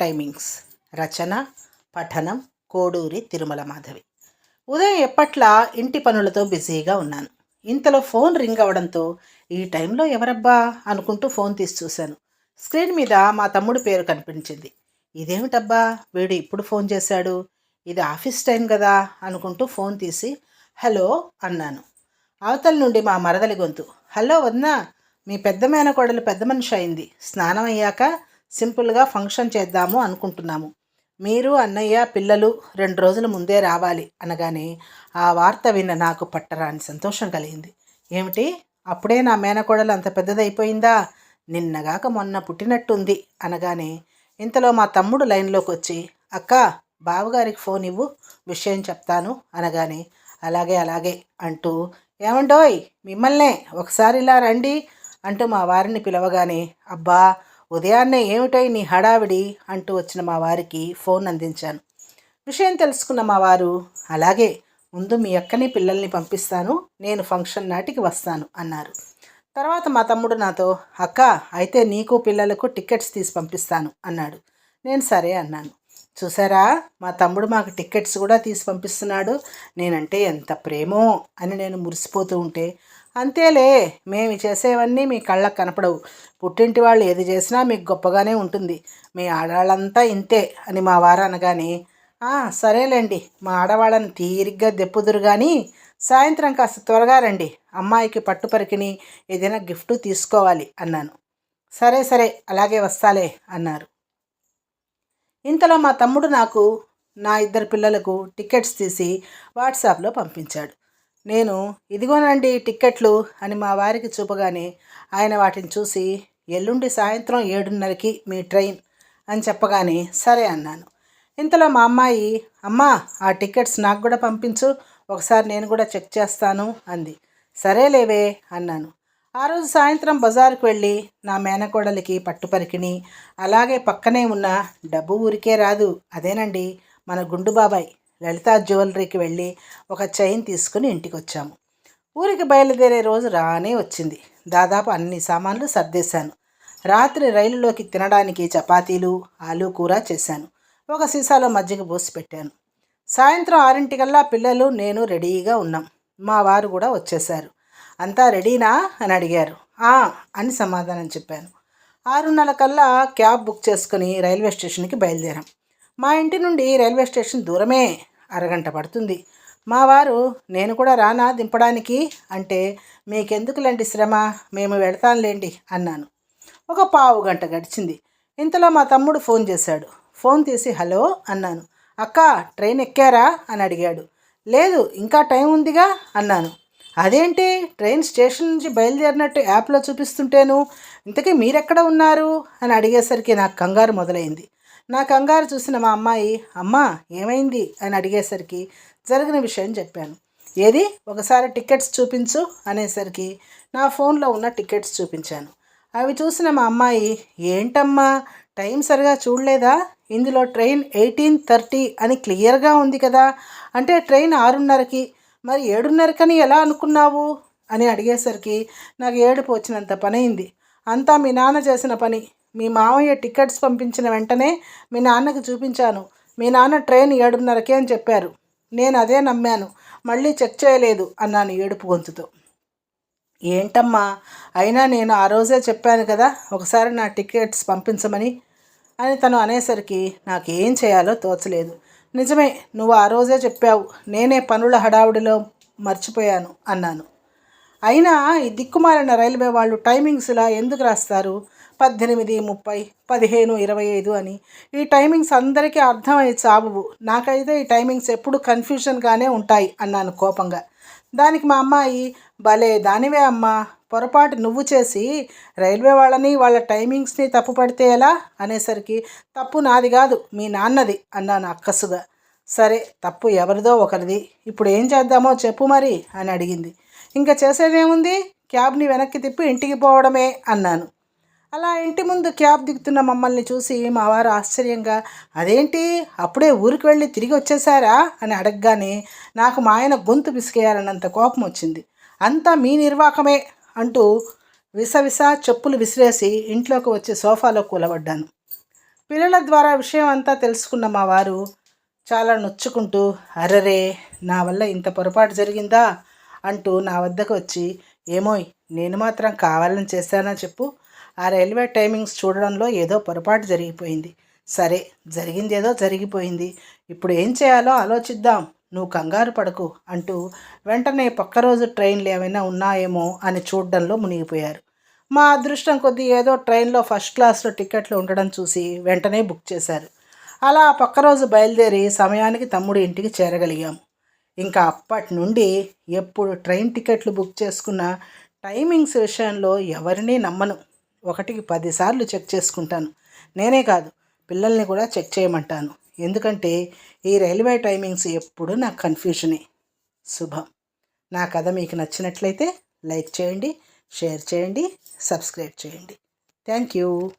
Timings రచన పఠనం కోడూరి తిరుమల మాధవి. ఉదయం ఎప్పట్లా ఇంటి పనులతో బిజీగా ఉన్నాను. ఇంతలో ఫోన్ రింగ్ అవడంతో ఈ టైంలో ఎవరబ్బా అనుకుంటూ ఫోన్ తీసి చూశాను. స్క్రీన్ మీద మా తమ్ముడు పేరు కనిపించింది. ఇదేమిటబ్బా వీడు ఇప్పుడు ఫోన్ చేశాడు? ఇది ఆఫీస్ టైం కదా అనుకుంటూ ఫోన్ తీసి హలో అన్నాను. అవతల నుండి మా మరదలి గొంతు హలో వదినా మీ పెద్ద మేనకోడలు పెద్ద మనిషి అయింది. స్నానం అయ్యాక సింపుల్గా ఫంక్షన్ చేద్దాము అనుకుంటున్నాము. మీరు అన్నయ్య పిల్లలు రెండు రోజుల ముందే రావాలి అనగానే ఆ వార్త విన్న నాకు పట్టరాని సంతోషం కలిగింది. ఏమిటి? అప్పుడే నా మేనకోడలు అంత పెద్దదైపోయిందా? నిన్నగాక మొన్న పుట్టినట్టుంది అనగానే ఇంతలో మా తమ్ముడు లైన్లోకి వచ్చి అక్క బావగారికి ఫోన్ ఇవ్వు విషయం చెప్తాను అనగానే అలాగే అలాగే అంటూ ఏమండోయ్ మిమ్మల్నే ఒకసారి ఇలా రండి అంటూ మా వారిని పిలవగానే అబ్బా ఉదయాన్నే ఏమిటై నీ హడావిడి? అంటూ వచ్చిన మా వారికి ఫోన్ అందించాను. విషయం తెలుసుకున్న మా వారు అలాగే ముందు మీ అక్కని పిల్లల్ని పంపిస్తాను. నేను ఫంక్షన్ నాటికి వస్తాను అన్నారు. తర్వాత మా తమ్ముడు నాతో అక్క అయితే నీకు పిల్లలకు టికెట్స్ తీసి పంపిస్తాను అన్నాడు. నేను సరే అన్నాను. చూసారా మా తమ్ముడు మాకు టికెట్స్ కూడా తీసి పంపిస్తున్నాడు. నేనంటే ఎంత ప్రేమో అని నేను మురిసిపోతూ ఉంటే అంతేలే మేము చేసేవన్నీ మీ కళ్ళకు కనపడవు. పుట్టింటి వాళ్ళు ఏది చేసినా మీకు గొప్పగానే ఉంటుంది. మీ ఆడవాళ్ళంతా ఇంతే అని మా వారు అనగానే సరేలేండి. మా ఆడవాళ్ళని తీరిగ్గా దెప్పుదురు కానీ సాయంత్రం కాస్త త్వరగా రండి. అమ్మాయికి పట్టుపరికిని ఏదైనా గిఫ్ట్ తీసుకోవాలి అన్నాను. సరే సరే అలాగే వస్తాలే అన్నారు. ఇంతలో మా తమ్ముడు నాకు నా ఇద్దరు పిల్లలకు టికెట్స్ తీసి వాట్సాప్లో పంపించాడు. నేను ఇదిగోనండి టిక్కెట్లు అని మా వారికి చూపగానే ఆయన వాటిని చూసి ఎల్లుండి సాయంత్రం ఏడున్నరకి మీ ట్రైన్ అని చెప్పగానే సరే అన్నాను. ఇంతలో మా అమ్మాయి అమ్మా ఆ టికెట్స్ నాకు కూడా పంపించు ఒకసారి నేను కూడా చెక్ చేస్తాను అంది. సరేలేవే అన్నాను. ఆ రోజు సాయంత్రం బజారుకు వెళ్ళి నా మేనకోడలికి పట్టుపరికిని అలాగే పక్కనే ఉన్న డబ్బు ఊరికే రాదు. అదేనండి మన గుండు బాబాయ్. లలితా జ్యువెలరీకి వెళ్ళి ఒక చైన్ తీసుకుని ఇంటికి వచ్చాము ఊరికి బయలుదేరే రోజు రానే వచ్చింది. దాదాపు అన్ని సామాన్లు సర్దేశాను. రాత్రి రైలులోకి తినడానికి చపాతీలు ఆలు కూర చేశాను. ఒక సీసాలో మజ్జిగ పోసి పెట్టాను. సాయంత్రం ఆరింటికల్లా పిల్లలు నేను రెడీగా ఉన్నాం. మా వారు కూడా వచ్చేశారు. అంతా రెడీనా? అని అడిగారు. అని సమాధానం చెప్పాను. ఆరున్నర కల్లా క్యాబ్ బుక్ చేసుకుని రైల్వే స్టేషన్కి బయలుదేరాం. మా ఇంటి నుండి రైల్వే స్టేషన్ దూరమే అరగంట పడుతుంది. మా వారు నేను కూడా రానా దింపడానికి? అంటే మీకెందుకులేండి శ్రమ? మేము వెళతానులేండి అన్నాను. ఒక పావు గంట గడిచింది. ఇంతలో మా తమ్ముడు ఫోన్ చేశాడు. ఫోన్ తీసి హలో అన్నాను. అక్క ట్రైన్ ఎక్కారా? అని అడిగాడు. లేదు ఇంకా టైం ఉందిగా? అన్నాను. అదేంటి? ట్రైన్ స్టేషన్ నుంచి బయలుదేరినట్టు యాప్లో చూపిస్తుంటేను? ఇంతకీ మీరెక్కడ ఉన్నారు? అని అడిగేసరికి నాకు కంగారు మొదలైంది. నా కంగారు చూసిన మా అమ్మాయి అమ్మా ఏమైంది? అని అడిగేసరికి జరిగిన విషయం చెప్పాను. ఏది? ఒకసారి టికెట్స్ చూపించు అనేసరికి నా ఫోన్లో ఉన్న టికెట్స్ చూపించాను. అవి చూసిన మా అమ్మాయి ఏంటమ్మా టైం సరిగా చూడలేదా? ఇందులో ట్రైన్ ఎయిటీన్ థర్టీ అని క్లియర్గా ఉంది కదా అంటే ట్రైన్ ఆరున్నరకి. మరి ఏడున్నరకని ఎలా అనుకున్నావు? అని అడిగేసరికి నాకు ఏడుపు వచ్చినంత పనైంది. అంతా మీ నాన్న చేసిన పని. మీ మామయ్య టికెట్స్ పంపించిన వెంటనే మీ నాన్నకి చూపించాను. మీ నాన్న ట్రైన్ ఏడున్నరకే అని చెప్పారు. నేను అదే నమ్మాను. మళ్ళీ చెక్ చేయలేదు అన్నాను ఏడుపు గొంతుతో. ఏంటమ్మా? అయినా నేను ఆ రోజే చెప్పాను కదా ఒకసారి నా టికెట్స్ పంపించమని అని తను అనేసరికి నాకేం చేయాలో తోచలేదు. నిజమే నువ్వు ఆ రోజే చెప్పావు. నేనే పనుల హడావుడిలో మర్చిపోయాను అన్నాను. అయినా ఈ దిక్కుమాలిన రైల్వే వాళ్ళు టైమింగ్స్ ఇలా ఎందుకు రాస్తారు? పద్దెనిమిది ముప్పై పదిహేను ఇరవై ఐదు అని. ఈ టైమింగ్స్ అందరికీ అర్థమై చాబువు నాకైతే ఈ టైమింగ్స్ ఎప్పుడు కన్ఫ్యూషన్గానే ఉంటాయి అన్నాను కోపంగా. దానికి మా అమ్మాయి భలే దానివే అమ్మ పొరపాటు నువ్వు చేసి రైల్వే వాళ్ళని వాళ్ళ టైమింగ్స్ని తప్పు పడితే ఎలా? అనేసరికి తప్పు నాది కాదు మీ నాన్నది అన్నాను అక్కసుగా. సరే తప్పు ఎవరిదో ఒకరిది. ఇప్పుడు ఏం చేద్దామో చెప్పు మరి అని అడిగింది. ఇంకా చేసేదేముంది? క్యాబ్ని వెనక్కి తిప్పి ఇంటికి పోవడమే అన్నాను. అలా ఇంటి ముందు క్యాబ్ దిగుతున్న మమ్మల్ని చూసి మా వారు ఆశ్చర్యంగా అదేంటి? అప్పుడే ఊరికి వెళ్ళి తిరిగి వచ్చేసారా అని అడగగానే నాకు మా ఆయన గొంతు పిసికేయాలన్నంత కోపం వచ్చింది. అంతా మీ నిర్వాకమే అంటూ విసవిస చెప్పులు విసిరేసి ఇంట్లోకి వచ్చి సోఫాలో కూలబడ్డాను. పిల్లల ద్వారా విషయం అంతా తెలుసుకున్న మా వారు చాలా నొచ్చుకుంటూ అరరే! నా వల్ల ఇంత పొరపాటు జరిగిందా? అంటూ నా వద్దకు వచ్చి ఏమోయ్ నేను మాత్రం కావాలని చేశానని చెప్పు. ఆ రైల్వే టైమింగ్స్ చూడడంలో ఏదో పొరపాటు జరిగిపోయింది. సరే జరిగింది ఏదో జరిగిపోయింది. ఇప్పుడు ఏం చేయాలో ఆలోచిద్దాం. నువ్వు కంగారు పడకు అంటూ వెంటనే పక్క రోజు ట్రైన్లు ఏమైనా ఉన్నాయేమో అని చూడడంలో మునిగిపోయారు. మా అదృష్టం కొద్దీ ఏదో ట్రైన్లో ఫస్ట్ క్లాస్లో టికెట్లు ఉండడం చూసి వెంటనే బుక్ చేశారు. అలా ఆ పక్క రోజు బయలుదేరి సమయానికి తమ్ముడి ఇంటికి చేరగలిగాము ఇంకా అప్పటి నుండి ఎప్పుడు ట్రైన్ టికెట్లు బుక్ చేసుకున్న టైమింగ్స్ విషయంలో ఎవరినీ నమ్మను. ఒకటికి పదిసార్లు చెక్ చేసుకుంటాను. నేనే కాదు పిల్లల్ని కూడా చెక్ చేయమంటాను. ఎందుకంటే ఈ రైల్వే టైమింగ్స్ ఎప్పుడూ నాకు కన్ఫ్యూజనే. శుభం. నా కథ మీకు నచ్చినట్లయితే లైక్ చేయండి షేర్ చేయండి సబ్స్క్రైబ్ చేయండి. Thank you.